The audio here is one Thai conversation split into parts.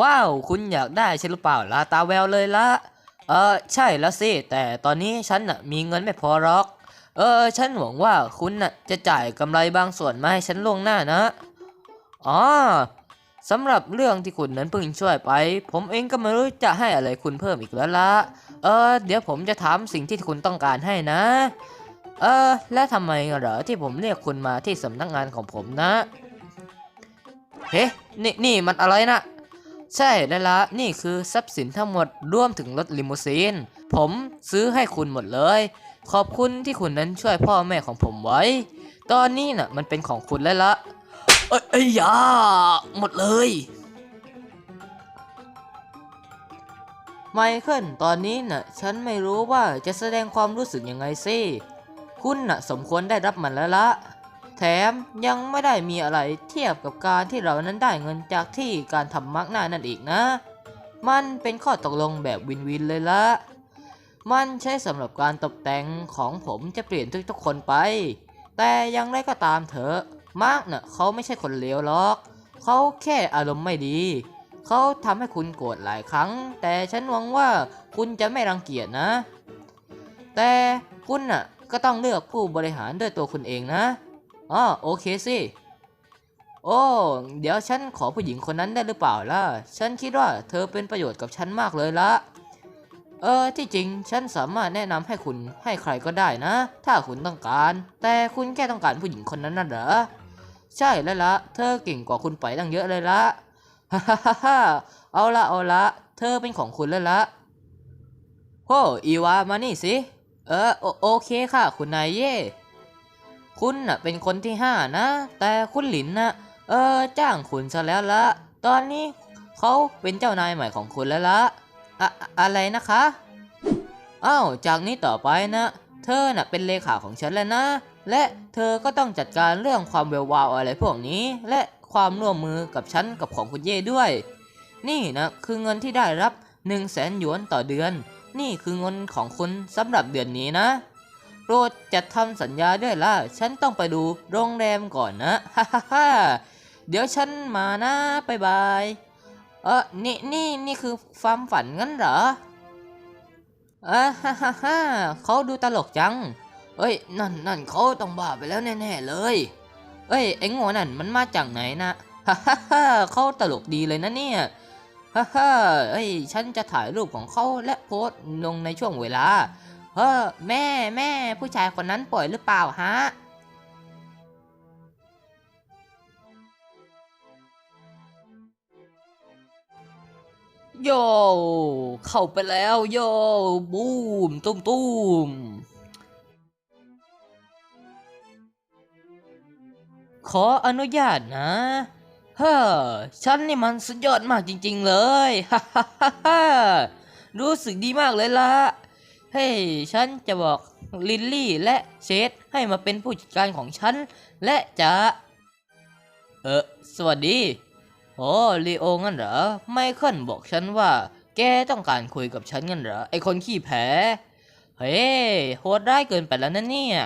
ว้าว คุณอยากได้ใช่หรือเปล่าลาตาแววเลยละเออใช่แล้วสิ แต่ตอนนี้ฉันน่ะมีเงินไม่พอหรอก เออ ฉันหวังว่าคุณน่ะจะจ่ายกำไรบางส่วนมาให้ฉันล่วงหน้านะ อ๋อสำหรับเรื่องที่คุณนั้นเพิ่งช่วยไป ผมเองก็ไม่รู้จะให้อะไรคุณเพิ่มอีกแล้วละเออ เดี๋ยวผมจะถามสิ่งที่คุณต้องการให้นะ เออ และทำไมเหรอที่ผมเรียกคุณมาที่สำนักงานของผมนะ เฮ้นี่นี่มันอะไรนะ ใช่แล้วละนี่คือทรัพย์สินทั้งหมดรวมถึงรถลิมูซีน ผมซื้อให้คุณหมดเลย ขอบคุณที่คุณนั้นช่วยพ่อแม่ของผมไว้ ตอนนี้น่ะมันเป็นของคุณแล้วละเอ้ยเอ้ยยาหมดเลยไมเคิลตอนนี้น่ะฉันไม่รู้ว่าจะแสดงความรู้สึกยังไงสิ คุณน่ะสมควรได้รับมันแล้วละ แถมยังไม่ได้มีอะไรเทียบกับการที่เรานั้นได้เงินจากที่การทำมาร์กหน้านั่นอีกนะ มันเป็นข้อตกลงแบบวินวินเลยละมันใช้สำหรับการตกแต่งของผมจะเปลี่ยนทุกๆคนไป แต่อยังไรก็ตามเถอะมาร์กน่ะเขาไม่ใช่คนเลวหรอก เขาแค่อารมณ์ไม่ดี เขาทำให้คุณโกรธหลายครั้ง แต่ฉันหวังว่าคุณจะไม่รังเกียจนะ แต่คุณน่ะก็ต้องเลือกผู้บริหารด้วยตัวคุณเองนะ อ๋อโอเคสิโอ้เดี๋ยวฉันขอผู้หญิงคนนั้นได้หรือเปล่าล่ะ ฉันคิดว่าเธอเป็นประโยชน์กับฉันมากเลยละเออที่จริงฉันสามารถแนะนำให้คุณให้ใครก็ได้นะ ถ้าคุณต้องการ แต่คุณแค่ต้องการผู้หญิงคนนั้นน่ะเหรอใช่แล้วละเธอเก่งกว่าคุณไปตั้งเยอะเลยละฮ่าฮ่าฮ่าฮ่าเอาละเอาละเธอเป็นของคุณแล้วละโอ้อีวามานี่สิเออโอโอเคค่ะ คุณนายเย่ คุณน่ะเป็นคนที่ห้านะ แต่คุณหลินน่ะ เออ จ้างคุณซะแล้วละ ตอนนี้เขาเป็นเจ้านายใหม่ของคุณแล้วละอะอะอะไรนะคะอ้าวจากนี้ต่อไปนะ เธอน่ะเป็นเลขาของฉันแล้วนะ และเธอก็ต้องจัดการเรื่องความเวลวาวอะไรพวกนี้ และความร่วมมือกับฉันกับของคุณเย่ด้วย นี่นะคือเงินที่ได้รับ1นึ่งแสนหยวนต่อเดือน นี่คือเงินของคุณสำหรับเดือนนี้นะ โปรดจัดทำสัญญาด้วยล่ะ ฉันต้องไปดูโรงแรมก่อนนะ ฮ่าฮ่าฮ่าเดี๋ยวฉันมานะบายบาย เออนี่นี่นี่คือความฝันงั้นเหรอเออฮ่าฮ่าฮ่าเขาดูตลกจัง เอ้ย นั่นนั่นเขาต้องบ้าไปแล้วแน่ๆเลย เอ้ยไอ้โง่นั่นมันมาจากไหนนะ ฮ่าฮ่าฮ่าเขาตลกดีเลยนะเนี่ย ฮ่าฮ่าเอ้ย ฉันจะถ่ายรูปของเขาและโพสต์ลงในช่วงเวลา เออแม่แม่ผู้ชายคนนั้นป่วยหรือเปล่าฮะ โย เข้าไปแล้วโย บูมตุ้มตุ้มขออนุญาตนะเฮ้อฉันนี่มันสุดยอดมากจริง ๆ เลย ฮ่าฮ่าฮ่าฮ่ารู้สึกดีมากเลยละ เฮ้ยฉันจะบอกลิลลี่และเชดให้มาเป็นผู้จัดการของฉัน และจะเออสวัสดีโอ้ลีโองั้นเหรอไมเคิลบอกฉันว่า แกต้องการคุยกับฉันงั้นเหรอไอคนขี้แพ้เฮ้โหดร้ายเกินไปแล้วนะเนี่ย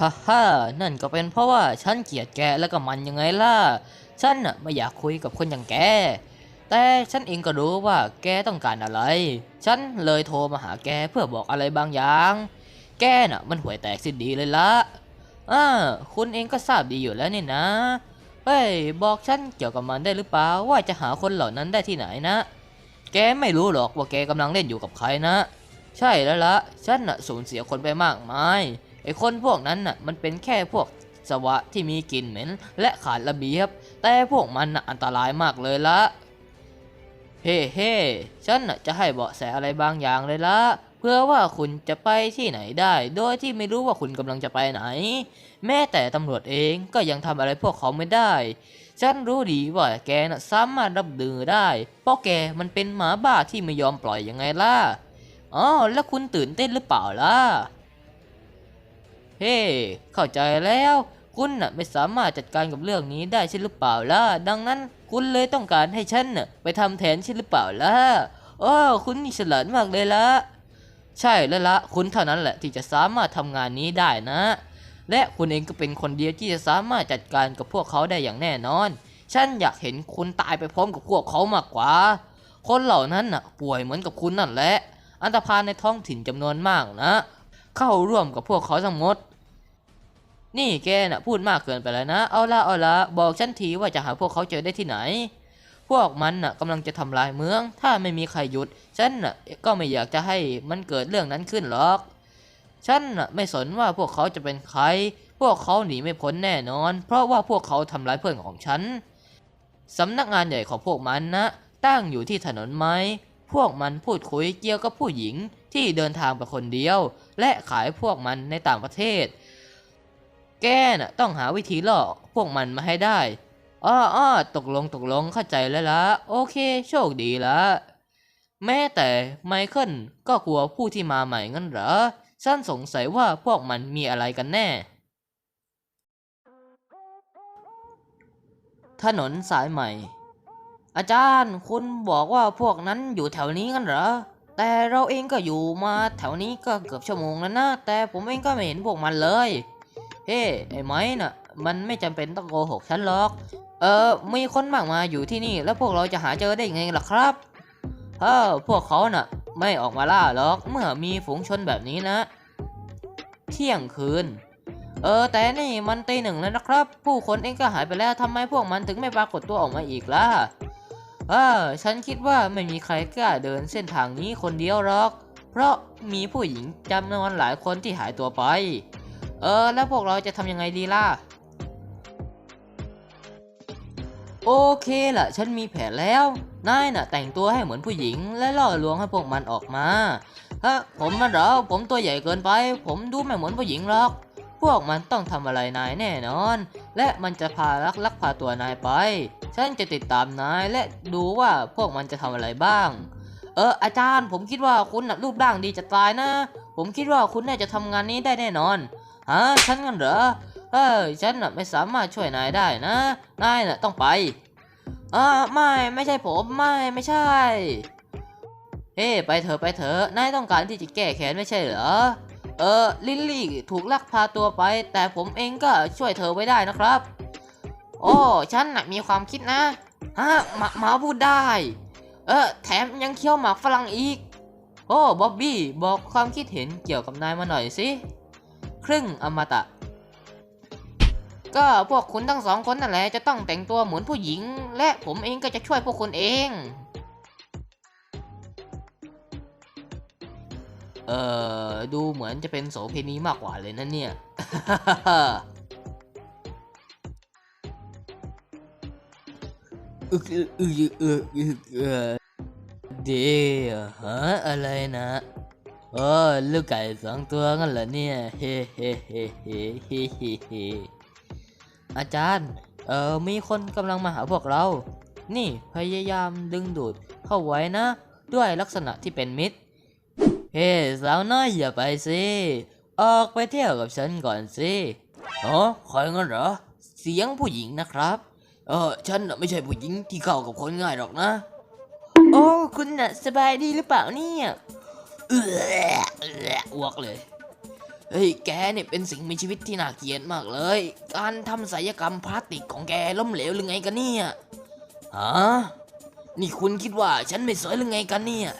ฮ่าฮ่านั่นก็เป็นเพราะว่าฉันเกลียดแกแล้วก็มันยังไงล่ะ ฉันน่ะไม่อยากคุยกับคนอย่างแก แต่ฉันเองก็รู้ว่าแกต้องการอะไร ฉันเลยโทรมาหาแกเพื่อบอกอะไรบางอย่าง แกน่ะมันห่วยแตกสิ้นดีเลยละอ่าคุณเองก็ทราบดีอยู่แล้วนี่นะ เฮ้ยบอกฉันเกี่ยวกับมันได้หรือเปล่าว่าจะหาคนเหล่านั้นได้ที่ไหนนะ แกไม่รู้หรอกว่าแกกำลังเล่นอยู่กับใครนะ ใช่แล้วละฉันน่ะสูญเสียคนไปมากมาย ไอ้คนพวกนั้นน่ะมันเป็นแค่พวกสวะที่มีกลิ่นเหม็น และขาดระเบียบ แต่พวกมันน่ะอันตรายมากเลยละ เฮ้เฮ้ฉันน่ะจะให้เบาะแสอะไรบางอย่างเลยละเพื่อว่าคุณจะไปที่ไหนได้ โดยที่ไม่รู้ว่าคุณกำลังจะไปไหน แม้แต่ตำรวจเองก็ยังทำอะไรพวกเขาไม่ได้ ฉันรู้ดีว่าแกน่ะสามารถรับดือได้ เพราะแกมันเป็นหมาบ้าที่ไม่ยอมปล่อยยังไงล่ะอ๋อแล้วคุณตื่นเต้นหรือเปล่าล่ะ เฮ้ เข้าใจแล้ว คุณน่ะไม่สามารถจัดการกับเรื่องนี้ได้ใช่หรือเปล่าล่ะ ดังนั้นคุณเลยต้องการให้ฉันน่ะไปทำแทนใช่หรือเปล่าล่ะโอ้คุณนี่ฉลาดมากเลยละใช่แล้วละคุณเท่านั้นแหละที่จะสามารถทำงานนี้ได้นะ และคุณเองก็เป็นคนเดียวที่จะสามารถจัดการกับพวกเขาได้อย่างแน่นอน ฉันอยากเห็นคุณตายไปพร้อมกับพวกเขามากกว่า คนเหล่านั้นน่ะป่วยเหมือนกับคุณนั่นแหละ อันตรพาลในท้องถิ่นจำนวนมากนะ เข้าร่วมกับพวกเขาทั้งหมด นี่แกน่ะพูดมากเกินไปแล้วนะ เอาละเอาละบอกฉันทีว่าจะหาพวกเขาเจอได้ที่ไหน พวกมันน่ะกำลังจะทำลายเมือง ถ้าไม่มีใครหยุด ฉันน่ะก็ไม่อยากจะให้มันเกิดเรื่องนั้นขึ้นหรอก ฉันน่ะไม่สนว่าพวกเขาจะเป็นใคร พวกเขาหนีไม่พ้นแน่นอน เพราะว่าพวกเขาทำร้ายเพื่อนของฉันสำนักงานใหญ่ของพวกมันนะ ตั้งอยู่ที่ถนนไม้ พวกมันพูดคุยเกี่ยวกับผู้หญิงที่เดินทางไปคนเดียว และขายพวกมันในต่างประเทศ แกน่ะต้องหาวิธีล่อพวกมันมาให้ได้ อ้ออ้อตกลงตกลงเข้าใจแล้วละโอเค โชคดีละแม้แต่ไมเคิลก็กลัวผู้ที่มาใหม่งั้นเหรอฉันสงสัยว่าพวกมันมีอะไรกันแน่ ถนนสายใหม่ อาจารย์คุณบอกว่าพวกนั้นอยู่แถวนี้กันเหรอ แต่เราเองก็อยู่มาแถวนี้ก็เกือบชั่วโมงแล้วนะ แต่ผมเองก็ไม่เห็นพวกมันเลย ฮ้ไอ้ไม้น่ะ มันไม่จำเป็นต้องโกหกฉันหรอก เออมีคนมากมายอยู่ที่นี่ แล้วพวกเราจะหาเจอได้ยังไงล่ะครับเออพวกเขาน่ะ ไม่ออกมาล่าหรอก เมื่อมีฝูงชนแบบนี้นะ เที่ยงคืน เออ แต่นี่มันตีหนึ่งแล้วนะครับ ผู้คนเองก็หายไปแล้วทำไมพวกมันถึงไม่ปรากฏตัวออกมาอีกล่ะเออฉันคิดว่าไม่มีใครกล้าเดินเส้นทางนี้คนเดียวหรอก เพราะมีผู้หญิงจำนวนหลายคนที่หายตัวไป เออ แล้วพวกเราจะทำยังไงดีล่ะ โอเคล่ะฉันมีแผนแล้ว นายน่ะ แต่งตัวให้เหมือนผู้หญิง และล่อลวงให้พวกมันออกมาฮะผมมันเหรอ ผมตัวใหญ่เกินไป ผมดูไม่เหมือนผู้หญิงหรอก พวกมันต้องทำอะไรนายแน่นอน และมันจะพาลักลักพาตัวนายไป ฉันจะติดตามนายและดูว่าพวกมันจะทำอะไรบ้าง เออ อาจารย์ ผมคิดว่าคุณน่ะรูปร่างดีจะตายนะ ผมคิดว่าคุณน่าจะทำงานนี้ได้แน่นอน ฮะฉันกันเหรอเออฉันน่ะไม่สามารถช่วยนายได้นะ นายน่ะต้องไปอ่าไม่ไม่ใช่ผมไม่ไม่ใช่เฮ้ไปเถอะไปเถอะนายต้องการที่จะแก้แค้นไม่ใช่เหรอเออลิลลี่ถูกลักพาตัวไป แต่ผมเองก็ช่วยเธอไว้ได้นะครับ โอ้ฉันน่ะมีความคิดนะฮะหมาหมาพูดได้ เออแถมยังเคี้ยวหมากฝรั่งอีก โอ้บ๊อบบี้บอกความคิดเห็นเกี่ยวกับนายมาหน่อยสิ ครึ่งอมตะ ก็พวกคุณทั้งสองคนนั่นแหละจะต้องแต่งตัวเหมือนผู้หญิง และผมเองก็จะช่วยพวกคุณเอง เอ่อ ดูเหมือนจะเป็นโสเพณีมากกว่าเลยนะเนี่ยอึกอึกอึกอึกอึกเออเดี๋ยวฮะอะไรนะ โอ้ลูกไก่สองตัวงั้นเหรอเนี่ยเฮ้เฮ้เฮ้เฮ้เฮ้เฮ้เฮอาจารย์ เออมีคนกำลังมาหาพวกเรา นี่พยายามดึงดูดเข้าไว้นะ ด้วยลักษณะที่เป็นมิตร เฮ้สาวน้อยอย่าไปสิ ออกไปเที่ยวกับฉันก่อนสิอ๋อใครงั้นเหรอ เสียงผู้หญิงนะครับ เออฉันไม่ใช่ผู้หญิงที่เข้ากับคนง่ายหรอกนะ โอ้ คุณน่ะสบายดีหรือเปล่าเนี่ย เอออ้วกเลยเฮ้ยแกเนี่ยเป็นสิ่งมีชีวิตที่น่าเกลียดมากเลย การทำศัลยกรรมพลาสติกของแกล้มเหลวหรือไงกันเนี่ยฮะนี่คุณคิดว่าฉันไม่สวยหรือไงกันเนี่ย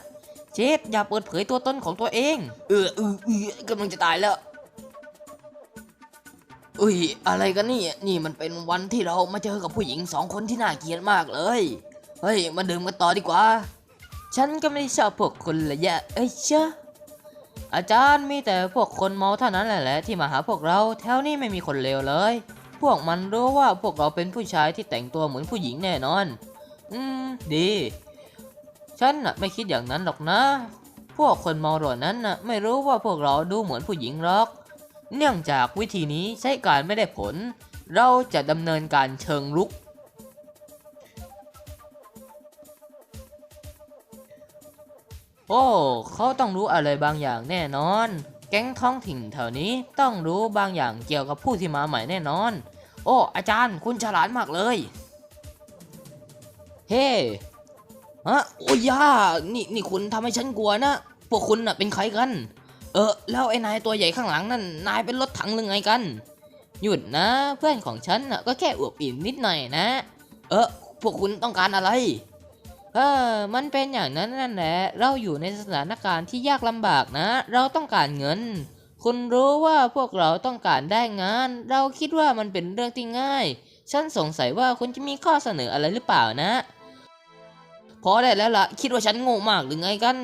เจฟอย่าเปิดเผยตัวตนของตัวเอง เออเออเออกำลังจะตายแล้วอุ้ยอะไรกันนี่นี่มันเป็นวันที่เรามาเจอกับผู้หญิงสองคนที่น่าเกลียดมากเลย เฮ้ยมาดื่มกันต่อดีกว่า ฉันก็ไม่ได้ชอบพวกคุณละยะเอ้ยเชอะอาจารย์มีแต่พวกคนเมาเท่านั้นแหละที่มาหาพวกเราแถวนี้ไม่มีคนเลวเลย พวกมันรู้ว่าพวกเราเป็นผู้ชายที่แต่งตัวเหมือนผู้หญิงแน่นอน อืม ดี ฉันน่ะไม่คิดอย่างนั้นหรอกนะ พวกคนเมาเหล่านั้นน่ะไม่รู้ว่าพวกเราดูเหมือนผู้หญิงหรอก เนื่องจากวิธีนี้ใช้การไม่ได้ผล เราจะดำเนินการเชิงรุก โอ้เขาต้องรู้อะไรบางอย่างแน่นอน แก๊งท้องถิ่นแถวนี้ต้องรู้บางอย่างเกี่ยวกับผู้ที่มาใหม่แน่นอน โอ้ อาจารย์คุณฉลาดมากเลย เฮ้ฮะโอ้ยย่านี่นี่คุณทำให้ฉันกลัวนะพวกคุณน่ะเป็นใครกัน เออ แล้วไอ้นายตัวใหญ่ข้างหลังนั่นนายเป็นรถถังหรือไงกัน หยุดนะ เพื่อนของฉันน่ะก็แค่อวบอิ่มนิดหน่อยนะ เออพวกคุณต้องการอะไร เออ มันเป็นอย่างนั้นนั่นแหละ เราอยู่ในสถานการณ์ที่ยากลำบากนะ เราต้องการเงิน คุณรู้ว่าพวกเราต้องการได้งาน เราคิดว่ามันเป็นเรื่องที่ง่าย ฉันสงสัยว่าคุณจะมีข้อเสนออะไรหรือเปล่านะ พอได้แล้วล่ะ คิดว่าฉันโง่มากหรือไงกัน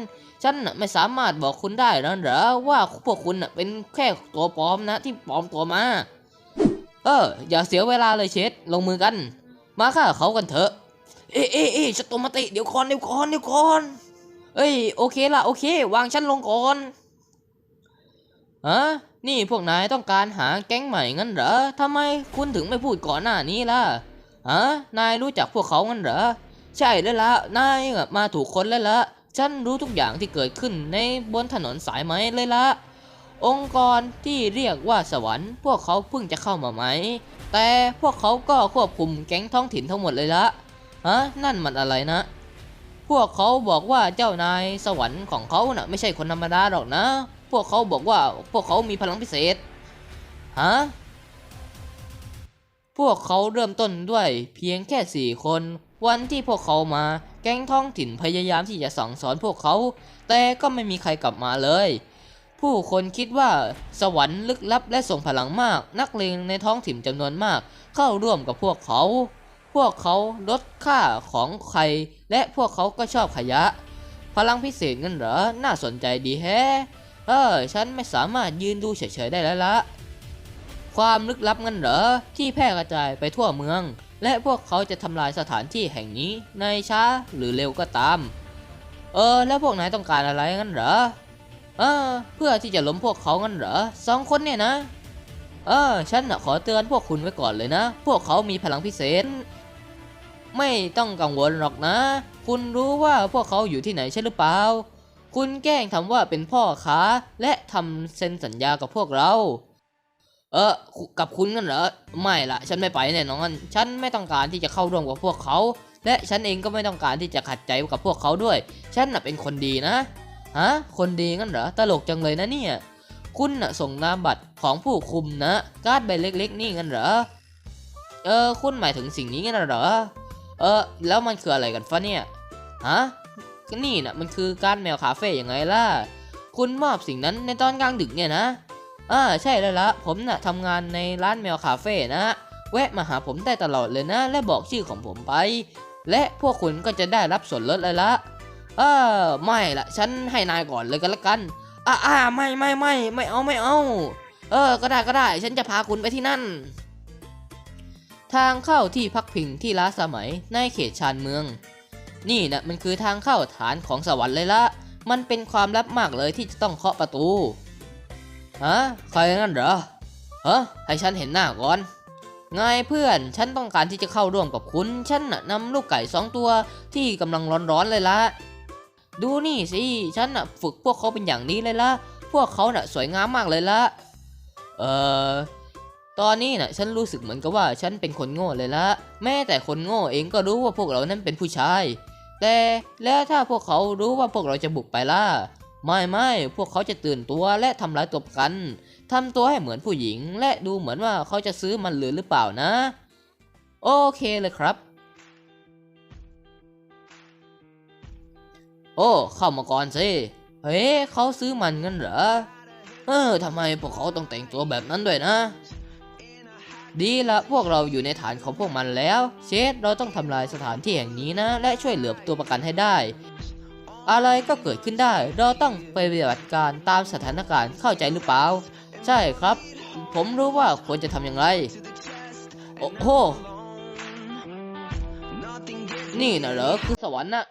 ฉันไม่สามารถบอกคุณได้นั่นเหรอว่าพวกคุณเป็นแค่ตัวปลอมนะที่ปลอมตัวมา เออ อย่าเสียเวลาเลยเชดลงมือกัน มาฆ่าเขากันเถอะ เอ๊ะเอ๊ะเอ๊ะตมติเดี๋ยวก่อนเดี๋ยวก่อนเดี๋ยวก่อนเอ้ยโอเคละโอเค วางฉันลงก่อนฮะนี่พวกนายต้องการหาแก๊งใหม่งั้นเหรอทำไมคุณถึงไม่พูดก่อนหน้านี้ล่ะฮะนายรู้จักพวกเขางั้นเหรอใช่แล้วละนายมาถูกคนแล้วละฉันรู้ทุกอย่างที่เกิดขึ้นในบนถนนสายไหมเลยละองค์กรที่เรียกว่าสวรรค์พวกเขาเพิ่งจะเข้ามาไหม แต่พวกเขาก็ควบคุมแก๊งท้องถิ่นทั้งหมดเลยละ ฮะนั่นมันอะไรนะ พวกเขาบอกว่าเจ้านายสวรรค์ของเขาน่ะไม่ใช่คนธรรมดาหรอกนะ พวกเขาบอกว่าพวกเขามีพลังพิเศษ ฮะ พวกเขาเริ่มต้นด้วยเพียงแค่สี่คน วันที่พวกเขามา แก๊งท้องถิ่นพยายามที่จะสั่งสอนพวกเขา แต่ก็ไม่มีใครกลับมาเลยผู้คนคิดว่าสวรรค์ลึกลับและส่งพลังมาก นักเลงในท้องถิ่นจำนวนมาก เข้าร่วมกับพวกเขา วกเขาลดค่าของใคร และพวกเขาก็ชอบขยะ พลังพิเศษงั้นเหรอ น่าสนใจดีแฮะ เออ ฉันไม่สามารถยืนดูเฉยๆได้แล้วละ ความลึกลับงั้นเหรอ ที่แพร่กระจายไปทั่วเมือง และพวกเขาจะทำลายสถานที่แห่งนี้ในช้าหรือเร็วก็ตาม เออ แล้วพวกนายต้องการอะไรงั้นเหรอ เออ เพื่อที่จะล้มพวกเขางั้นเหรอสองคนเนี่ยนะเออ ฉันนะขอเตือนพวกคุณไว้ก่อนเลยนะ พวกเขามีพลังพิเศษ ไม่ต้องกังวลหรอกนะ คุณรู้ว่าพวกเขาอยู่ที่ไหนใช่หรือเปล่า คุณแกล้งทำว่าเป็นพ่อค้าและทำเซ็นสัญญากับพวกเรา เออ กับคุณกันเหรอ ไม่ละฉันไม่ไปแน่นอน ฉันไม่ต้องการที่จะเข้าร่วมกับพวกเขา และฉันเองก็ไม่ต้องการที่จะขัดใจกับพวกเขาด้วย ฉันน่ะเป็นคนดีนะ ฮะ คนดีงั้นเหรอ ตลกจังเลยนะเนี่ย คุณน่ะส่งนามบัตรของผู้คุมนะ การ์ดใบเล็ก ๆ นี่งั้นเหรอ เออ คุณหมายถึงสิ่งนี้งั้นเหรอ เออ แล้วมันคืออะไรกันฟะเนี่ย ฮะ ก็นี่นะมันคือการแมวคาเฟ่ยังไงล่ะ คุณมอบสิ่งนั้นในตอนกลางดึกเนี่ยนะอ่าใช่แล้วละผมน่ะทำงานในร้านแมวคาเฟ่นะ แวะมาหาผมได้ตลอดเลยนะ และบอกชื่อของผมไป และพวกคุณก็จะได้รับส่วนลดเลยละเออไม่ละฉันให้นายก่อนเลยกันละกันอ่าอ่าไม่ไม่ไม่ไม่เอาไม่เอา เออ ก็ได้ก็ได้ ฉันจะพาคุณไปที่นั่น ทางเข้าที่พักพิงที่ล้าสมัยในเขตชานเมือง นี่นะมันคือทางเข้าฐานของสวรรค์เลยละ มันเป็นความลับมากเลยที่จะต้องเคาะประตู ฮะ ใครงั้นเหรอฮะให้ฉันเห็นหน้าก่อนไงเพื่อน ฉันต้องการที่จะเข้าร่วมกับคุณ ฉันน่ะนำลูกไก่สองตัวที่กำลังร้อนๆเลยละ ดูนี่สิ ฉันน่ะฝึกพวกเขาเป็นอย่างนี้เลยละ พวกเขาน่ะสวยงามมากเลยละ เออ ตอนนี้น่ะฉันรู้สึกเหมือนกับว่าฉันเป็นคนโง่เลยละ แม้แต่คนโง่เองก็รู้ว่าพวกเรานั้นเป็นผู้ชาย แต่แล้วถ้าพวกเขารู้ว่าพวกเราจะบุกไปล่ะ ไม่ไม่พวกเขาจะตื่นตัวและทำร้ายตัวประกัน ทำตัวให้เหมือนผู้หญิง และดูเหมือนว่าเขาจะซื้อมันหรือหรือเปล่านะ โอเคเลยครับ โอ้ เข้ามาก่อนสิ เฮ้เขาซื้อมันงั้นเหรอ เออทำไมพวกเขาต้องแต่งตัวแบบนั้นด้วยนะ ดีละพวกเราอยู่ในฐานของพวกมันแล้ว เชดเราต้องทำลายสถานที่แห่งนี้นะ และช่วยเหลือตัวประกันให้ได้ อะไรก็เกิดขึ้นได้ เราต้องไปปฏิบัติการตามสถานการณ์เข้าใจหรือเปล่า ใช่ครับ ผมรู้ว่าควรจะทำอย่างไร โอ้โหนี่นะเหรอคือสวรรค์นะ